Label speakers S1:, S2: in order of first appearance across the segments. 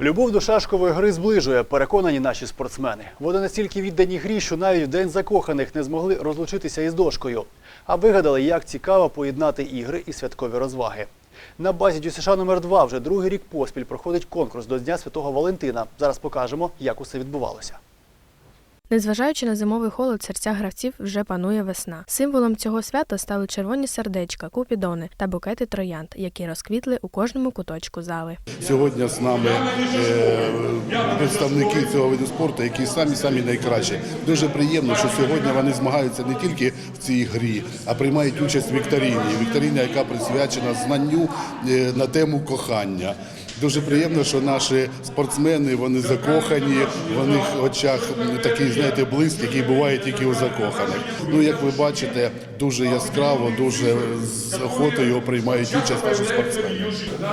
S1: Любов до шашкової гри зближує, переконані наші спортсмени. Вони настільки віддані грі, що навіть в день закоханих не змогли розлучитися із дошкою, а вигадали, як цікаво поєднати ігри і святкові розваги. На базі ДЮСШ номер 2 вже другий рік поспіль проходить конкурс до Дня Святого Валентина. Зараз покажемо, як усе відбувалося.
S2: Незважаючи на зимовий холод, серця гравців вже панує весна. Символом цього свята стали червоні сердечка, купідони та букети троянд, які розквітли у кожному куточку зали.
S3: Сьогодні з нами е, представники цього виду спорту, які самі самі найкращі. Дуже приємно, що сьогодні вони змагаються не тільки в цій грі, а приймають участь в вікторині. Вікторина, яка присвячена знанню е, на тему кохання. Дуже приємно, що наші спортсмени вони закохані, в них в очах такий, знаєте, блиск, який буває тільки у закоханих. Ну, як ви бачите, дуже яскраво, дуже з охотою приймають участь наші спортсмени.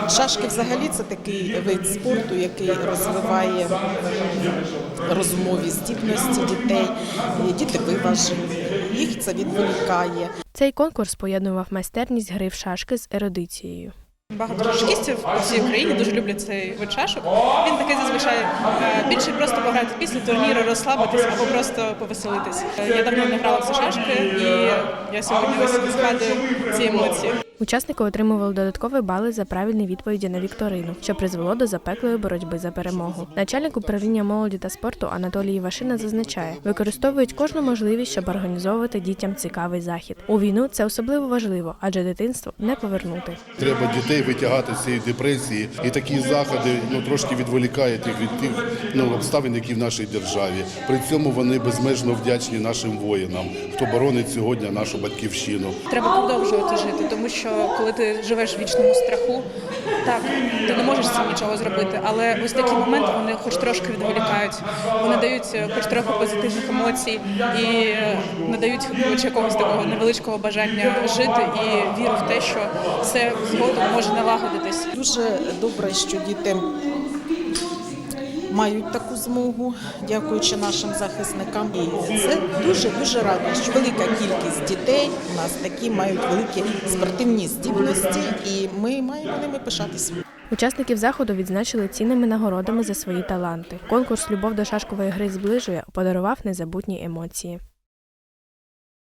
S4: Шашки взагалі це такий вид спорту, який розвиває розумові здібності дітей. Діти виважені, їх це відволікає.
S2: Цей конкурс поєднував майстерність гри в шашки з ерудицією.
S5: Багато чашкістів по всій Україні дуже люблять цей вид шашок. Він такий зазвичай е, більше просто пограти після турніру, розслабитись або просто повеселитись. Е, Я давно не грала в ці шашки, і я сьогодні ось згадую ці емоції.
S2: Учасники отримували додаткові бали за правильні відповіді на вікторину, що призвело до запеклої боротьби за перемогу. Начальник управління молоді та спорту Анатолій Івашина зазначає, використовують кожну можливість, щоб організовувати дітям цікавий захід. У війну це особливо важливо, адже дитинство не повернути.
S3: Треба дітей витягати з цієї депресії, і такі заходи ну трошки відволікають їх від тих ну обставин, які в нашій державі. При цьому вони безмежно вдячні нашим воїнам, хто боронить сьогодні нашу батьківщину.
S5: Треба продовжувати жити, тому що коли ти живеш в вічному страху, так ти не можеш цим нічого зробити. Але ось такі моменти вони хоч трошки відволікають. Вони дають е, хоч трохи позитивних емоцій і е, надають хоч якогось такого невеличкого бажання жити і віру в те, що все згодом може налагодитись.
S4: Дуже добре, що діти мають таку змогу, дякуючи нашим захисникам. І це дуже дуже радує, що велика кількість дітей у нас такі мають великі спортивні здібності, і ми маємо ними пишатися.
S2: Учасників заходу відзначили цінними нагородами за свої таланти. Конкурс Любов до шашкової гри зближує подарував незабутні емоції.